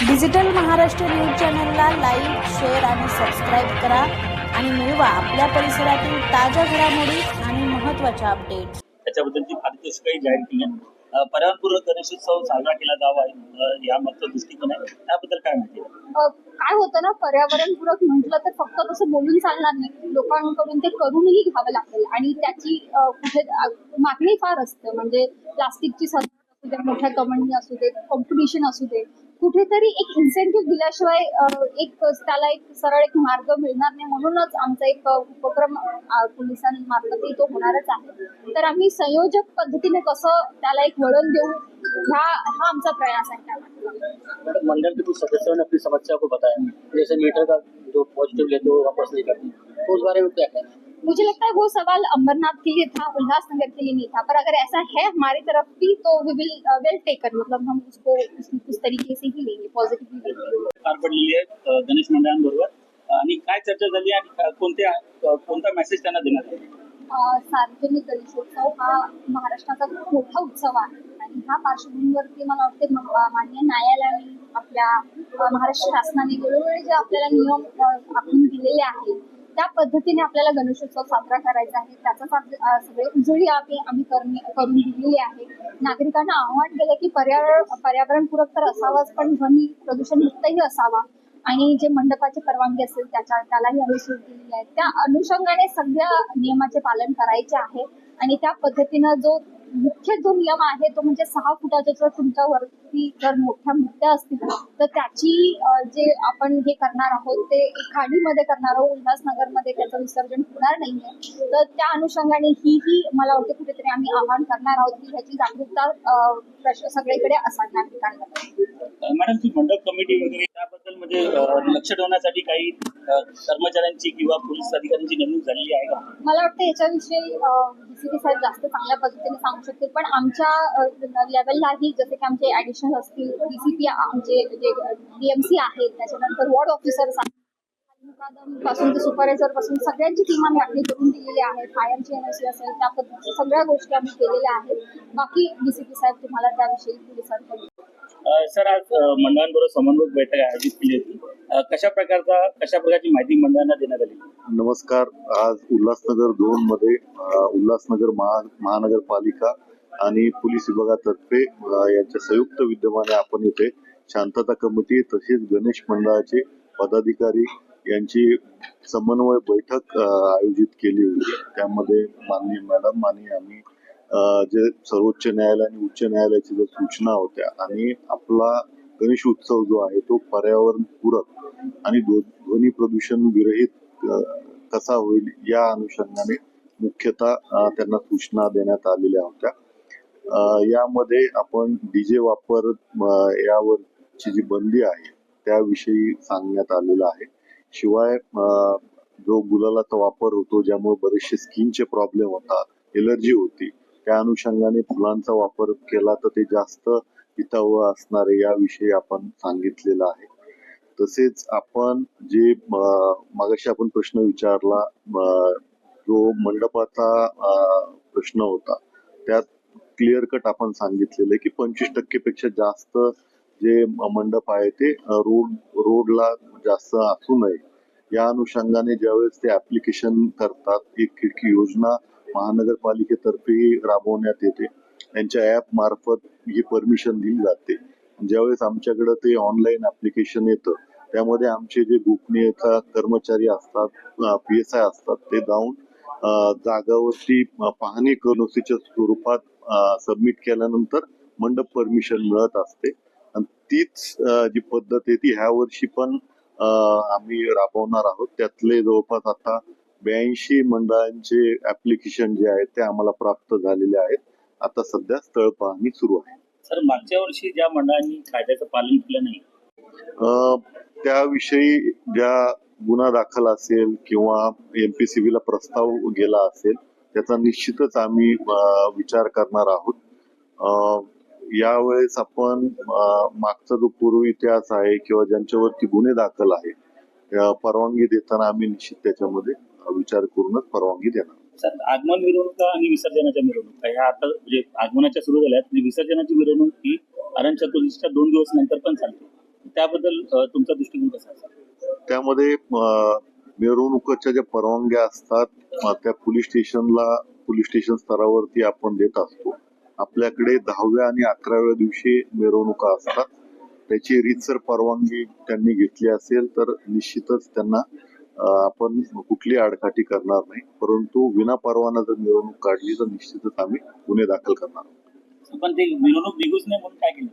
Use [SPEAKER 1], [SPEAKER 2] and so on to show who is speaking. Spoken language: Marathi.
[SPEAKER 1] डिजिटल महाराष्ट्र न्यूज चॅनलला लाईक शेअर आणि सबस्क्राईब करा आणि मिळवा आपल्या परिसरातील ताज्या घडामोडी आणि महत्त्वाच्या अपडेट्स
[SPEAKER 2] त्याच्याबद्दलची फारशी काही जाहीर केली पर्यावरणपूरक गणेशोत्सव साजरा केला जावा या मागचा दृष्टिकोन आहे. त्याबद्दल काय माहिती
[SPEAKER 3] काय होतं ना पर्यावरणपूरक म्हटलं तर फक्त तसं बोलून चालणार नाही. लोकांकडून ते करूनही घ्यावं लागेल. आणि त्याची कुठे मागणी फार असते. म्हणजे प्लास्टिकची सजावट असू दे मोठ्या कमांडी असू दे कॉम्पिटिशन असू दे. कुठेतरी एक इन्सेंटिव्ह दिल्याशिवाय एक त्याला एक सरळ एक मार्ग मिळणार नाही. म्हणूनच आमचा एक उपक्रम अ, पोलिसांमार्फतही तो होणारच आहे. तर आम्ही संयोजक पद्धतीने कसं त्याला एक वळण देऊ ह्या हा आमचा प्रयास आहे त्यामध्ये
[SPEAKER 4] मैडम मंडल के कुछ सदस्यों ने अपनी समस्या को बताया जैसे मीटर का जो पॉजिटिव लेते हो वापस नहीं करते. तो उस बारे में क्या कहना है
[SPEAKER 3] मुझे लगता है वो सवाल अंबरनाथ के लिए था उल्लासनगर के लिए नहीं था पर अगर ऐसा है हमारी तरफ भी तो वी विल वेल टेकन मतलब हम उसको उस, तरीके से ही लेंगे पॉझिटिवली लेंगे।
[SPEAKER 2] पार पडलेली आहे गणेश मंडळांबरोबर आणि काय चर्चा झाली आणि कोणत्या कोणता मेसेज त्यांना देण्यात आला?
[SPEAKER 3] सार्वजनिक गणेशोत्सव हा महाराष्ट्राचा खूप मोठा उत्सव आहे. आणि ह्या पार्श्वभूमीवरती मला वाटते म- अ, माननीय न्यायालयाने आपल्या महाराष्ट्र शासनाने वेळोवेळी जे आपल्याला नियम आखून दिलेले आहेत त्या पद्धतीने आपल्याला गणेशोत्सव साजरा करायचा आहे त्याचा सगळे उजळी आम्ही आम्ही करणे करून दिलेली आहे. नागरिकांना आव्हान केलं की पर्यावरण पर्यावरणपूरक तर असावाच पण ध्वनी प्रदूषण मुक्तही असावा. आणि जे मंडपाची परवानगी असेल त्याच्या त्यालाही आम्ही सूट दिलेली आहे. त्या अनुषंगाने सगळ्या नियमाचे पालन करायचे आहे. आणि त्या पद्धतीनं जो मुख्य जो नियम आहे तो म्हणजे सहा फुटाच्या जर तुमच्या वरती जर मोठ्या मुद्द्या असतील तर त्याची जे आपण हे करणार आहोत ते खाडीमध्ये करणार आहोत उल्हासनगरमध्ये त्याचं विसर्जन होणार नाहीये. तर त्या अनुषंगाने ही ही मला वाटतं कुठेतरी आम्ही आवाहन करणार आहोत की ह्याची जागरूकता सगळीकडे असावी नागरिकांमध्ये
[SPEAKER 2] मॅडम ती मंडप कमिटी वगैरे त्याबद्दल म्हणजे लक्ष ठेवण्यासाठी काही कर्मचाऱ्यांची किंवा पोलीस अधिकाऱ्यांची नेमणूक झालेली आहे का?
[SPEAKER 3] मला वाटतं याच्याविषयी डीसीपी साहेब जास्त चांगल्या पद्धतीने सांगू शकतील. पण आमच्या लेवललाही जसे की आमचे ऍडिशनल असतील डीसीपी आमचे जे डीएमसी आहेत त्याच्यानंतर वॉर्ड ऑफिसर्स आहेत पासून ते सुपरवायझरपासून सगळ्यांची टीम आम्ही आपली करून दिलेली आहे. फायरची एनओसी असेल त्या पद्धतीच्या सगळ्या गोष्टी आम्ही केलेल्या आहेत. बाकी डीसीपी साहेब तुम्हाला त्याविषयी पोलिसांकडून
[SPEAKER 2] अं, सर आज मंडळांबरोबर समन्वय बैठक आयोजित केली होती. कशा प्रकारचा कशा प्रकारची माहिती मंडळांना देण्यात आली?
[SPEAKER 5] नमस्कार. आज उल्हासनगर दोन मध्ये उल्हासनगर महा महानगरपालिका आणि पोलीस विभागातर्फे यांच्या संयुक्त विद्यमाने आपण इथे शांतता कमिटी तसेच गणेश मंडळाचे पदाधिकारी यांची समन्वय बैठक आयोजित केली होती. त्यामध्ये माननीय मॅडम आणि आम्ही जे सर्वोच्च न्यायालय आणि उच्च न्यायालयाच्या ज्या सूचना होत्या आणि आपला गणेश उत्सव जो आहे तो पर्यावरण पूरक आणि ध्व- ध्वनी प्रदूषण विरहित कसा होईल या अनुषंगाने मुख्यतः त्यांना सूचना देण्यात आलेल्या होत्या. यामध्ये आपण डीजे वापर यावरची जी बंदी आहे त्याविषयी सांगण्यात आलेलं आहे. शिवाय जो गुलालाचा वापर होतो ज्यामुळे बरेचसे स्किनचे प्रॉब्लेम होतात एलर्जी होती त्या अनुषंगाने फुलांचा वापर केला तर ते जास्त हितावह असणारे याविषयी आपण सांगितलेलं आहे. तसेच आपण जे मागाशी आपण प्रश्न विचारला जो मंडपाचा प्रश्न होता त्यात क्लिअर कट आपण सांगितलेलं आहे की पंचवीस टक्के पेक्षा जास्त जे मंडप आहे ते रोड रोडला जास्त असू नये. या अनुषंगाने ज्यावेळेस ते ऍप्लिकेशन करतात एक खिडकी योजना महानगरपालिकेतर्फे राबवण्यात येते. त्यांच्या ऍप मार्फत ही परमिशन दिली जाते. ज्यावेळेस आमच्याकडे ते ऑनलाईन ऍप्लिकेशन येतं त्यामध्ये आमचे जे गोपनीयता कर्मचारी असतात पी एस आय असतात ते जाऊन जागावरती पाहणी करोसीच्या स्वरूपात सबमिट केल्यानंतर मंडप परमिशन मिळत असते. आणि तीच जी पद्धत आहे ती ह्या वर्षी पण आम्ही राबवणार आहोत. त्यातले जवळपास आता ब्याऐंशी मंडळांचे ऍप्लिकेशन जे आहेत ते आम्हाला प्राप्त झालेले आहेत. आता सध्या स्थळ पाहणी सुरू आहे.
[SPEAKER 2] सर मागच्या वर्षी ज्या मंडळांनी कायद्याचं पालन केलं नाही?
[SPEAKER 5] त्याविषयी ज्या गुन्हा दाखल असेल किंवा एमपीसीबीला प्रस्ताव गेला असेल त्याचा निश्चितच आम्ही विचार करणार आहोत. यावेळेस आपण मागचा जो पूर्व इतिहास आहे किंवा ज्यांच्यावरती गुन्हे दाखल आहे परवानगी देताना आम्ही निश्चित त्याच्यामध्ये विचार करूनच परवानगी देणार
[SPEAKER 2] सर आगमन मिरवणुका आणि विसर्जनाच्या मिरवणुका ह्या आता म्हणजे आगमनाच्या सुरू झाल्यात आणि विसर्जनाची मिरवणूक ही अनंत चतुर्दशीच्या दोन दिवस नंतर पण चालते. त्याबद्दल तुमचा दृष्टिकोन कसा असेल
[SPEAKER 5] त्यामध्ये मिरवणुकीच्या ज्या परवानग्या असतात त्या पोलीस स्टेशनला पोलीस स्टेशन स्तरावरती आपण देत असतो. आपल्याकडे दहाव्या आणि अकराव्या दिवशी मिरवणुका असतात. त्याची रीतसर परवानगी त्यांनी घेतली असेल तर निश्चितच त्यांना आपण कुठली आडकाठी करणार नाही. परंतु विना परवाना जर मिरवणूक काढली तर निश्चितच आम्ही गुन्हे दाखल करणार
[SPEAKER 2] पण ते मिरवणूक निघूच नाही म्हणून काय केलं?